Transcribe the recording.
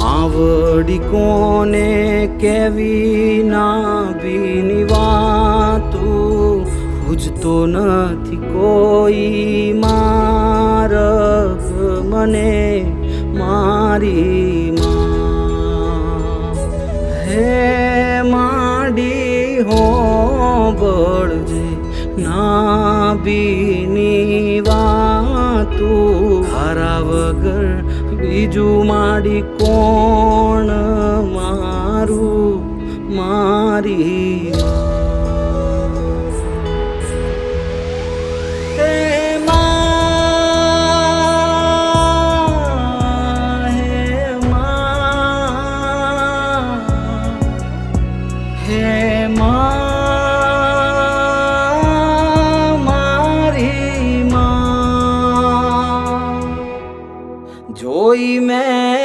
આવડી કોને કેવી ના બીની વાતું? પૂછતો નથી કોઈ મારગ મને મારી માં. હે માડી હો બળજે ના બીની તું હારા વગર બીજું માડી કોણ મારું મારી હે મા. जोई मैं